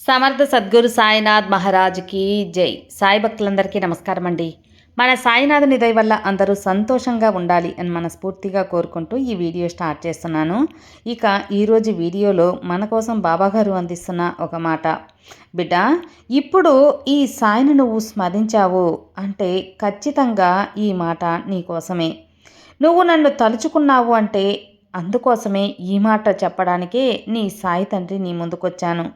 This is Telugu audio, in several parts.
సమర్థ సద్గురు సాయినాథ్ మహారాజ్కి జై. సాయి భక్తులందరికీ నమస్కారం అండి మన సాయినాథుని దయ వల్ల అందరూ సంతోషంగా ఉండాలి అని మనస్ఫూర్తిగా కోరుకుంటూ ఈ వీడియో స్టార్ట్ చేస్తున్నాను. ఇక ఈరోజు వీడియోలో మన కోసం బాబాగారు అందిస్తున్న ఒక మాట. బిడ్డ ఇప్పుడు ఈ సాయిని నువ్వు స్మరించావు అంటే ఖచ్చితంగా ఈ మాట నీకోసమే నువ్వు నన్ను తలుచుకున్నావు అంటే అందుకోసమే ఈ మాట చెప్పడానికే నీ సాయి తండ్రి నీ ముందుకొచ్చాను.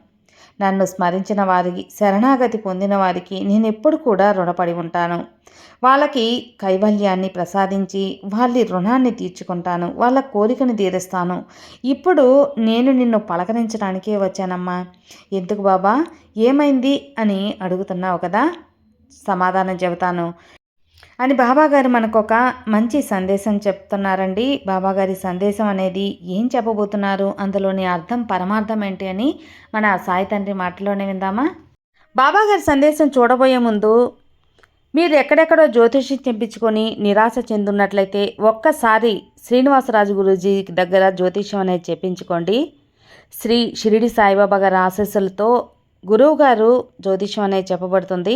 నన్ను స్మరించిన వారికి శరణాగతి పొందిన వారికి నేను ఎప్పుడు కూడా రుణపడి ఉంటాను. వాళ్ళకి కైవల్యాన్ని ప్రసాదించి వాళ్ళ రుణాన్ని తీర్చుకుంటాను వాళ్ళ కోరికను తీరుస్తాను. ఇప్పుడు నేను నిన్ను పలకరించడానికే వచ్చానమ్మా. ఎందుకు బాబా? ఏమైంది? అని అడుగుతున్నావు కదా? సమాధానం చెబుతాను. అని బాబాగారు మనకు ఒక మంచి సందేశం చెప్తున్నారండి. బాబాగారి సందేశం అనేది ఏం చెప్పబోతున్నారు? అందులోని అర్థం పరమార్థం ఏంటి అని మన సాయి తండ్రి మాటలోనే విందామా? బాబాగారి సందేశం చూడబోయే ముందు మీరు ఎక్కడెక్కడో జ్యోతిషి చెప్పించుకొని నిరాశ చెందున్నట్లయితే ఒక్కసారి శ్రీనివాసరాజు గురూజీ దగ్గర జ్యోతిష్యం అనేది చెప్పించుకోండి. శ్రీ షిరిడి సాయిబాబా గారి ఆశస్సులతో గురువుగారు జ్యోతిష్యం అనేది చెప్పబడుతుంది.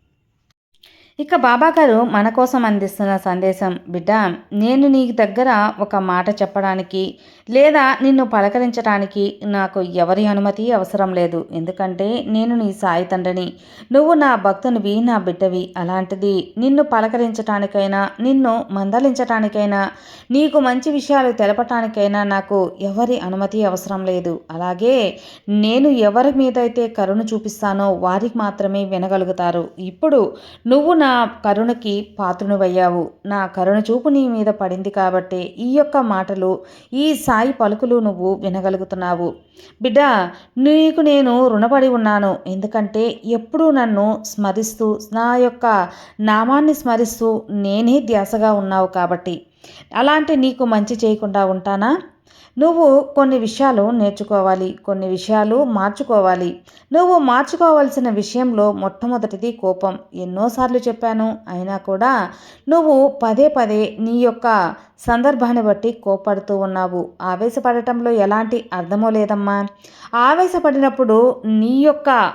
ఇక బాబా గారు మన కోసం అందిస్తున్న సందేశం బిడ్డ నేను నీ దగ్గర ఒక మాట చెప్పడానికి లేదా నిన్ను పలకరించడానికి నాకు ఎవరి అనుమతి అవసరం లేదు. ఎందుకంటే నేను నీ సాయి తండ్రిని. నువ్వు నా భక్తునివి నా బిడ్డవి. అలాంటిది నిన్ను పలకరించటానికైనా నిన్ను మందలించటానికైనా నీకు మంచి విషయాలు తెలపటానికైనా నాకు ఎవరి అనుమతి అవసరం లేదు. అలాగే నేను ఎవరి మీదైతే కరుణ చూపిస్తానో వారికి మాత్రమే వినగలుగుతారు. ఇప్పుడు నువ్వు నా నా కరుణకి పాత్రునివయ్యావు. నా కరుణ చూపు నీ మీద పడింది కాబట్టి ఈ యొక్క మాటలు ఈ సాయి పలుకులు నువ్వు వినగలుగుతున్నావు. బిడ్డ నీకు నేను రుణపడి ఉన్నాను. ఎందుకంటే ఎప్పుడూ నన్ను స్మరిస్తూ నా యొక్క నామాన్ని స్మరిస్తూ నేనే ధ్యాసగా ఉన్నావు కాబట్టి. అలాంటి నీకు మంచి చేయకుండా ఉంటానా? నువ్వు కొన్ని విషయాలు నేర్చుకోవాలి కొన్ని విషయాలు మార్చుకోవాలి. నువ్వు మార్చుకోవాల్సిన విషయంలో మొట్టమొదటిది కోపం. ఎన్నోసార్లు చెప్పాను అయినా కూడా నువ్వు పదే పదే నీ యొక్క సందర్భాన్ని బట్టి కోపడుతూ ఉన్నావు. ఆవేశపడటంలో ఎలాంటి అర్థమో లేదమ్మా. ఆవేశపడినప్పుడు నీ యొక్క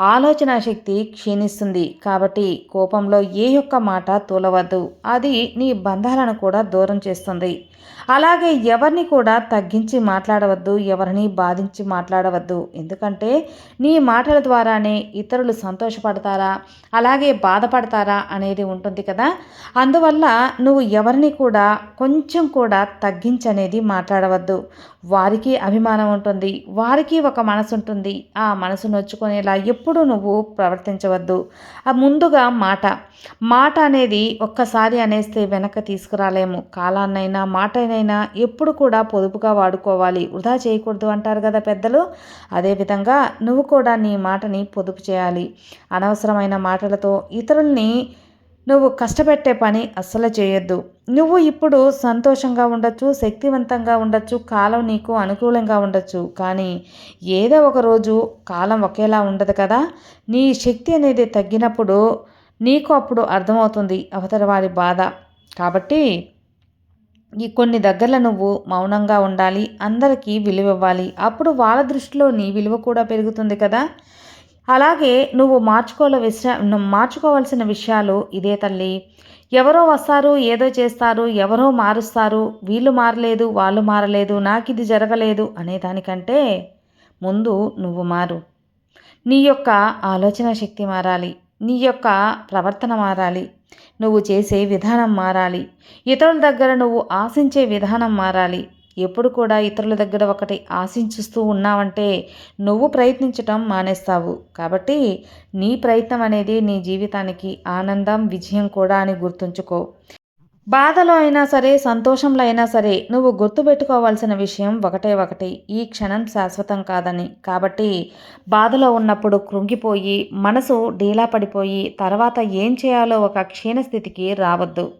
ఆలోచన శక్తి క్షీణిస్తుంది. కాబట్టి కోపంలో ఏ యొక్క మాట తూలవద్దు. అది నీ బంధాలను కూడా దూరం చేస్తుంది. అలాగే ఎవరిని కూడా తగ్గించి మాట్లాడవద్దు ఎవరిని బాధించి మాట్లాడవద్దు. ఎందుకంటే నీ మాటల ద్వారానే ఇతరులు సంతోషపడతారా అలాగే బాధపడతారా అనేది ఉంటుంది కదా. అందువల్ల నువ్వు ఎవరిని కూడా కొంచెం కూడా తగ్గించనేది మాట్లాడవద్దు. వారికి అభిమానం ఉంటుంది వారికి ఒక మనసు ఉంటుంది. ఆ మనసు నొచ్చుకునేలా ఎప్పుడు నువ్వు ప్రవర్తించవద్దు. ఆ ముందుగా మాట. మాట అనేది ఒక్కసారి అనేస్తే వెనక్కి తీసుకురాలేము. కాలాన్నైనా మాట మాటనైనా ఎప్పుడు కూడా పొదుపుగా వాడుకోవాలి. వృధా చేయకూడదు అంటారు కదా పెద్దలు. అదేవిధంగా నువ్వు కూడా నీ మాటని పొదుపు చేయాలి. అనవసరమైన మాటలతో ఇతరుల్ని నువ్వు కష్టపెట్టే పని అస్సలు చేయొద్దు. నువ్వు ఇప్పుడు సంతోషంగా ఉండొచ్చు శక్తివంతంగా ఉండొచ్చు కాలం నీకు అనుకూలంగా ఉండొచ్చు. కానీ ఏదో ఒక రోజు కాలం ఒకేలా ఉండదు కదా. నీ శక్తి అనేది తగ్గినప్పుడు నీకు అప్పుడు అర్థమవుతుంది అవతల వారి బాధ. కాబట్టి ఈ కొన్ని దగ్గరలో నువ్వు మౌనంగా ఉండాలి అందరికీ విలువ ఇవ్వాలి అప్పుడు వాళ్ళ దృష్టిలో నీ విలువ కూడా పెరుగుతుంది కదా? అలాగే నువ్వు మార్చుకోవాల విషయ మార్చుకోవాల్సిన విషయాలు ఇదే తల్లి. ఎవరో వస్తారు ఏదో చేస్తారు ఎవరో మారుస్తారు. వీళ్ళు మారలేదు వాళ్ళు మారలేదు నాకు ఇది జరగలేదు అనేదానికంటే ముందు నువ్వు మారు. నీ యొక్క ఆలోచన శక్తి మారాలి. నీ యొక్క ప్రవర్తన మారాలి. నువ్వు చేసే విధానం మారాలి. ఇతరుల దగ్గర నువ్వు ఆశించే విధానం మారాలి. ఎప్పుడు కూడా ఇతరుల దగ్గర ఒకటి ఆశించుస్తూ ఉన్నావంటే నువ్వు ప్రయత్నించటం మానేస్తావు. కాబట్టి నీ ప్రయత్నం అనేది నీ జీవితానికి ఆనందం విజయం కూడా అని గుర్తుంచుకో. బాధలో అయినా సరే సంతోషంలో అయినా సరే నువ్వు గుర్తుపెట్టుకోవాల్సిన విషయం ఒకటే ఒకటి. ఈ క్షణం శాశ్వతం కాదని. కాబట్టి బాధలో ఉన్నప్పుడు కృంగిపోయి మనసు డీలా పడిపోయి తర్వాత ఏం చేయాలో ఒక క్షీణస్థితికి రావద్దు.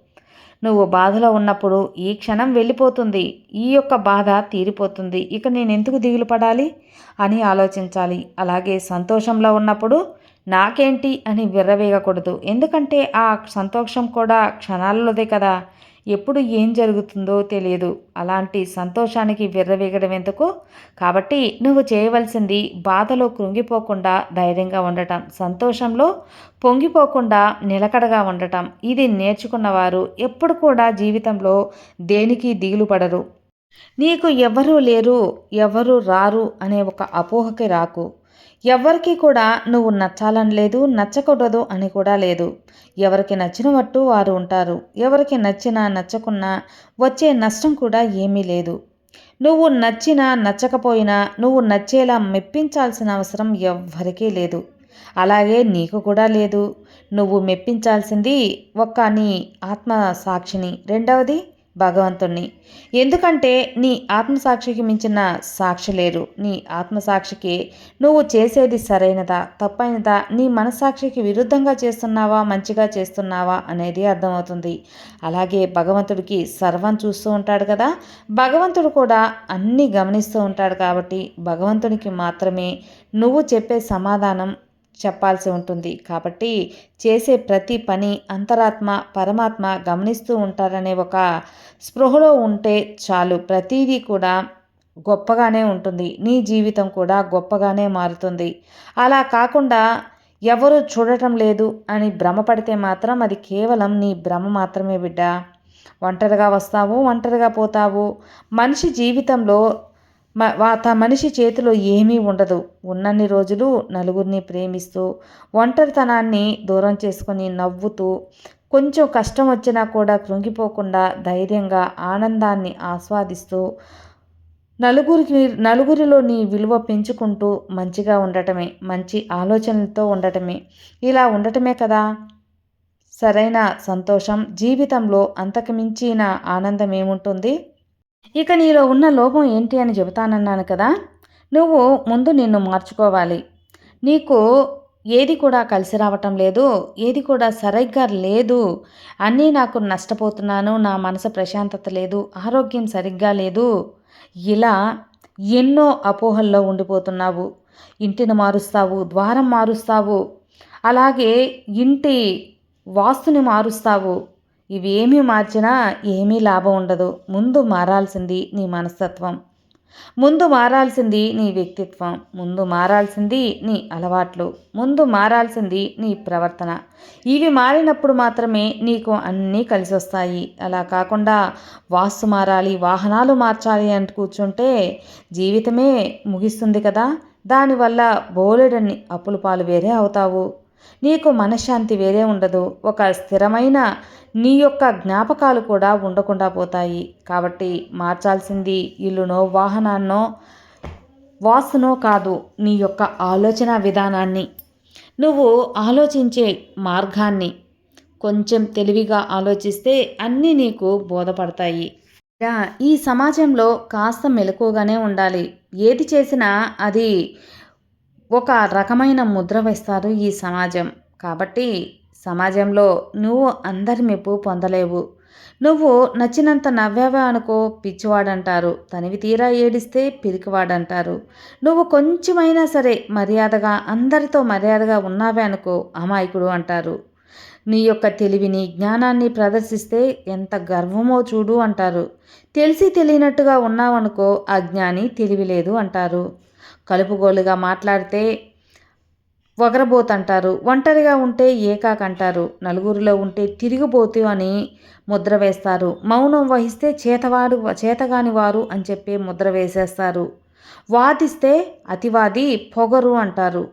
నువ్వు బాధలో ఉన్నప్పుడు ఈ క్షణం వెళ్ళిపోతుంది. ఈ యొక్క బాధ తీరిపోతుంది. ఇక నేను ఎందుకు దిగులు పడాలి? అని ఆలోచించాలి. అలాగే సంతోషంలో ఉన్నప్పుడు నాకేంటి అని విర్రవేయకూడదు ఎందుకంటే ఆ సంతోషం కూడా క్షణాలలోదే కదా. ఎప్పుడు ఏం జరుగుతుందో తెలియదు. అలాంటి సంతోషానికి విర్రవేగడం ఎందుకు? కాబట్టి నువ్వు చేయవలసింది బాధలో కృంగిపోకుండా ధైర్యంగా ఉండటం. సంతోషంలో పొంగిపోకుండా నిలకడగా ఉండటం. ఇది నేర్చుకున్నవారు ఎప్పుడు కూడా జీవితంలో దేనికి దిగులు పడరు. నీకు ఎవరూ లేరు ఎవరు రారు అనే ఒక అపోహకి రాకు. ఎవరికి కూడా నువ్వు నచ్చాలని లేదు నచ్చకూడదు అని కూడా లేదు. ఎవరికి నచ్చినట్టు వారు ఉంటారు. ఎవరికి నచ్చినా నచ్చకున్నా వచ్చే నష్టం కూడా ఏమీ లేదు. నువ్వు నచ్చినా నచ్చకపోయినా నువ్వు నచ్చేలా మెప్పించాల్సిన అవసరం ఎవ్వరికీ లేదు. అలాగే నీకు కూడా లేదు. నువ్వు మెప్పించాల్సింది ఒక్క నీ ఆత్మ సాక్షిని రెండవది భగవంతుణ్ణి. ఎందుకంటే నీ ఆత్మసాక్షికి మించిన సాక్షి లేరు. నీ ఆత్మసాక్షికి నువ్వు చేసేది సరైనదా తప్పైనదా నీ మనసాక్షికి విరుద్ధంగా చేస్తున్నావా మంచిగా చేస్తున్నావా అనేది అర్థమవుతుంది. అలాగే భగవంతుడికి సర్వం చూస్తూ ఉంటాడు కదా. భగవంతుడు కూడా అన్నీ గమనిస్తూ ఉంటాడు కాబట్టి భగవంతునికి మాత్రమే నువ్వు చెప్పే సమాధానం చెప్పాల్సి ఉంటుంది. కాబట్టి చేసే ప్రతి పని అంతరాత్మ పరమాత్మ గమనిస్తూ ఉంటారనే ఒక స్పృహలో ఉంటే చాలు. ప్రతిదీ కూడా గొప్పగానే ఉంటుంది. నీ జీవితం కూడా గొప్పగానే మారుతుంది. అలా కాకుండా ఎవరు చూడటం లేదు అని భ్రమపడితే మాత్రం అది కేవలం నీ భ్రమ మాత్రమే బిడ్డ. ఒంటరిగా వస్తావు ఒంటరిగా పోతావు. మనిషి జీవితంలో త మనిషి చేతిలో ఏమీ ఉండదు. ఉన్నన్ని రోజులు నలుగురిని ప్రేమిస్తూ ఒంటరితనాన్ని దూరం చేసుకొని నవ్వుతూ కొంచెం కష్టం వచ్చినా కూడా కృంగిపోకుండా ధైర్యంగా ఆనందాన్ని ఆస్వాదిస్తూ నలుగురికి నలుగురిలో నీ విలువ పెంచుకుంటూ మంచిగా ఉండటమే మంచి ఆలోచనలతో ఉండటమే. ఇలా ఉండటమే కదా? సరైన సంతోషం. జీవితంలో అంతకు మించిన ఆనందం ఏముంటుంది? ఇక నీలో ఉన్న లోపం ఏంటి అని చెబుతానన్నాను కదా నువ్వు ముందు నిన్ను మార్చుకోవాలి. నీకు ఏది కూడా కలిసి రావటం లేదు ఏది కూడా సరిగ్గా లేదు. అన్నీ నాకు నష్టపోతున్నాను నా మనసు ప్రశాంతత లేదు ఆరోగ్యం సరిగ్గా లేదు. ఇలా ఎన్నో అపోహల్లో ఉండిపోతున్నావు. ఇంటిని మారుస్తావు ద్వారం మారుస్తావు. అలాగే ఇంటి వాస్తుని మారుస్తావు. ఇవేమీ మార్చినా ఏమీ లాభం ఉండదు. ముందు మారాల్సింది నీ మనస్తత్వం. ముందు మారాల్సింది నీ వ్యక్తిత్వం. ముందు మారాల్సింది నీ అలవాట్లు. ముందు మారాల్సింది నీ ప్రవర్తన. ఇవి మారినప్పుడు మాత్రమే నీకు అన్నీ కలిసి వస్తాయి అలా కాకుండా వాస్తు మారాలి వాహనాలు మార్చాలి అంటూ కూర్చుంటే జీవితమే ముగిస్తుంది కదా. దానివల్ల బోలెడన్ని అప్పుల పాలు వేరే అవుతావు. నీకు మనశ్శాంతి వేరే ఉండదు. ఒక స్థిరమైన నీ యొక్క జ్ఞాపకాలు కూడా ఉండకుండా పోతాయి. కాబట్టి మార్చాల్సింది ఇల్లునో వాహనాన్నో వాసునో కాదు నీ యొక్క ఆలోచన విధానాన్ని. నువ్వు ఆలోచించే మార్గాన్ని. కొంచెం తెలివిగా ఆలోచిస్తే అన్నీ నీకు బోధపడతాయి. ఈ సమాజంలో కాస్త మెలకుగానే ఉండాలి. ఏది చేసినా అది ఒక రకమైన ముద్ర వేస్తారు ఈ సమాజం. కాబట్టి సమాజంలో నువ్వు అందరి మెప్పు పొందలేవు. నువ్వు నచ్చినంత నవ్వావా అనుకో పిచ్చివాడంటారు. తనివి తీరా ఏడిస్తే పిరికివాడంటారు. నువ్వు కొంచెమైనా సరే మర్యాదగా అందరితో మర్యాదగా ఉన్నావే అనుకో అమాయకుడు అంటారు. నీ యొక్క తెలివిని జ్ఞానాన్ని ప్రదర్శిస్తే ఎంత గర్వమో చూడు అంటారు. తెలిసి తెలియనట్టుగా ఉన్నావనుకో అజ్ఞాని తెలివి లేదు అంటారు. కలుపుగోలుగా మాట్లాడితే వగరబోతంటారు ఒంటరిగా ఉంటే ఏకాకంటారు నలుగురిలో ఉంటే తిరిగిపోతు అని ముద్ర వేస్తారు. మౌనం వహిస్తే చేతవాడు చేతగాని వారు అని చెప్పి ముద్ర వేసేస్తారు. వాదిస్తే అతివాది పొగరు అంటారు.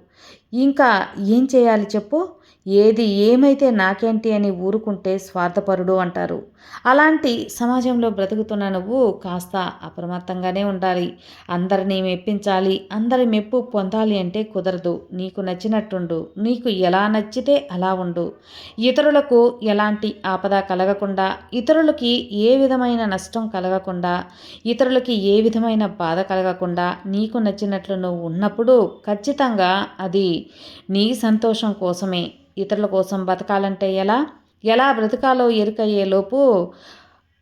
ఇంకా ఏం చేయాలి చెప్పు? ఏది ఏమైతే నాకేంటి అని ఊరుకుంటే స్వార్థపరుడు అంటారు. అలాంటి సమాజంలో బ్రతుకుతున్న నువ్వు కాస్త అప్రమత్తంగానే ఉండాలి. అందరినీ మెప్పించాలి. అందరి మెప్పు పొందాలి అంటే కుదరదు. నీకు నచ్చినట్టుండు. నీకు ఎలా నచ్చితే అలా ఉండు. ఇతరులకు ఎలాంటి ఆపద కలగకుండా ఇతరులకి ఏ విధమైన నష్టం కలగకుండా ఇతరులకి ఏ విధమైన బాధ కలగకుండా నీకు నచ్చినట్లు నువ్వు ఉన్నప్పుడు ఖచ్చితంగా అది నీ సంతోషం కోసమే. ఇతరుల కోసం బతకాలంటే ఎలా? ఎలా బ్రతకాలో ఎరుకయ్యేలోపు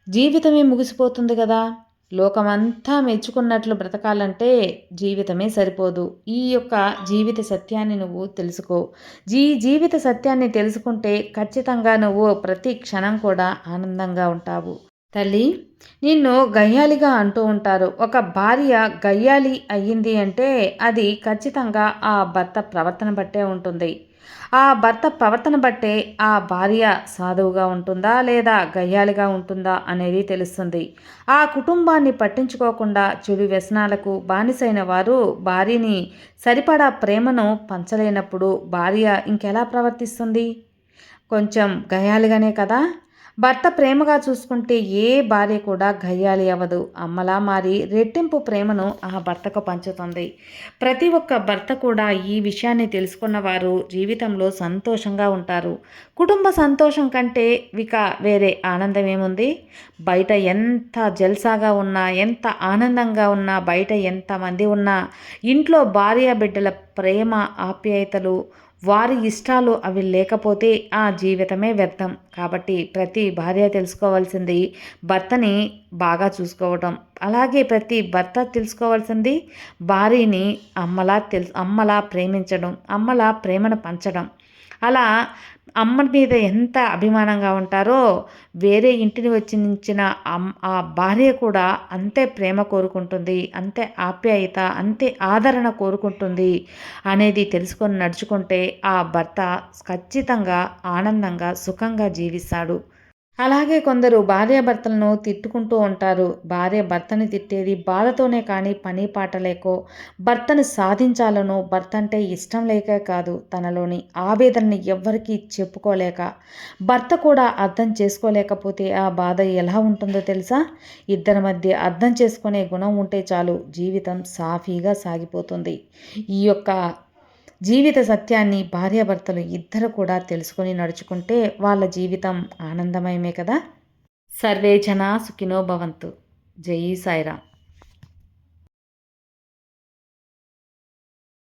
జీవితమే ముగిసిపోతుంది కదా? లోకమంతా మెచ్చుకున్నట్లు బ్రతకాలంటే జీవితమే సరిపోదు. ఈ యొక్క జీవిత సత్యాన్ని నువ్వు తెలుసుకో. జీ జీవిత సత్యాన్ని తెలుసుకుంటే ఖచ్చితంగా నువ్వు ప్రతి క్షణం కూడా ఆనందంగా ఉంటావు. తల్లి నిన్ను గయ్యాలిగా అంటూ ఉంటారు. ఒక భార్య గయ్యాలి అయ్యింది అంటే అది ఖచ్చితంగా ఆ భర్త ప్రవర్తన బట్టే ఉంటుంది. ఆ భర్త ప్రవర్తన బట్టే ఆ భార్య సాధువుగా ఉంటుందా లేదా గయ్యాలిగా ఉంటుందా అనేది తెలుస్తుంది. ఆ కుటుంబాన్ని పట్టించుకోకుండా చెడు వ్యసనాలకు బానిసైన వారు భార్యని సరిపడా ప్రేమను పంచలేనప్పుడు భార్య ఇంకెలా ప్రవర్తిస్తుంది? కొంచెం గయాలుగానే కదా? భర్త ప్రేమగా చూసుకుంటే ఏ భార్య కూడా గయ్యాలి అవ్వదు. అమ్మలా మారి రెట్టింపు ప్రేమను ఆ భర్తకు పంచుతుంది. ప్రతి ఒక్క భర్త కూడా ఈ విషయాన్ని తెలుసుకున్న వారు జీవితంలో సంతోషంగా ఉంటారు. కుటుంబ సంతోషం కంటే ఇక వేరే ఆనందం ఏముంది? బయట ఎంత జల్సాగా ఉన్నా ఎంత ఆనందంగా ఉన్నా బయట ఎంతమంది ఉన్నా ఇంట్లో భార్య బిడ్డల ప్రేమ ఆప్యాయతలు వారి ఇష్టాలు అవి లేకపోతే ఆ జీవితమే వ్యర్థం. కాబట్టి ప్రతి భార్య తెలుసుకోవాల్సింది భర్తని బాగా చూసుకోవటం. అలాగే ప్రతి భర్త తెలుసుకోవాల్సింది భార్యని అమ్మలా తెలు అమ్మలా ప్రేమించడం అమ్మలా ప్రేమను పంచడం. అలా అమ్మ మీద ఎంత అభిమానంగా ఉంటారో వేరే ఇంటిని వచ్చి నించిన ఆ భార్య కూడా అంతే ప్రేమ కోరుకుంటుంది అంతే ఆప్యాయత అంతే ఆదరణ కోరుకుంటుంది అనేది తెలుసుకొని నడుచుకుంటే ఆ భర్త ఖచ్చితంగా ఆనందంగా సుఖంగా జీవిస్తాడు. అలాగే కొందరు భార్యాభర్తలను తిట్టుకుంటూ ఉంటారు. భార్య భర్తని తిట్టేది బాధతోనే కానీ పని పాట లేకో భర్తను సాధించాలనో భర్త అంటే ఇష్టం లేక కాదు తనలోని ఆవేదనని ఎవ్వరికీ చెప్పుకోలేక భర్త కూడా అర్థం చేసుకోలేకపోతే ఆ బాధ ఎలా ఉంటుందో తెలుసా? ఇద్దరి మధ్య అర్థం చేసుకునే గుణం ఉంటే చాలు జీవితం సాఫీగా సాగిపోతుంది. ఈ యొక్క జీవిత సత్యాన్ని భార్యాభర్తలు ఇద్దరు కూడా తెలుసుకొని నడుచుకుంటే వాళ్ళ జీవితం ఆనందమయమే కదా? సర్వే జనా సుఖినో భవంతు. జై సాయిరామ్.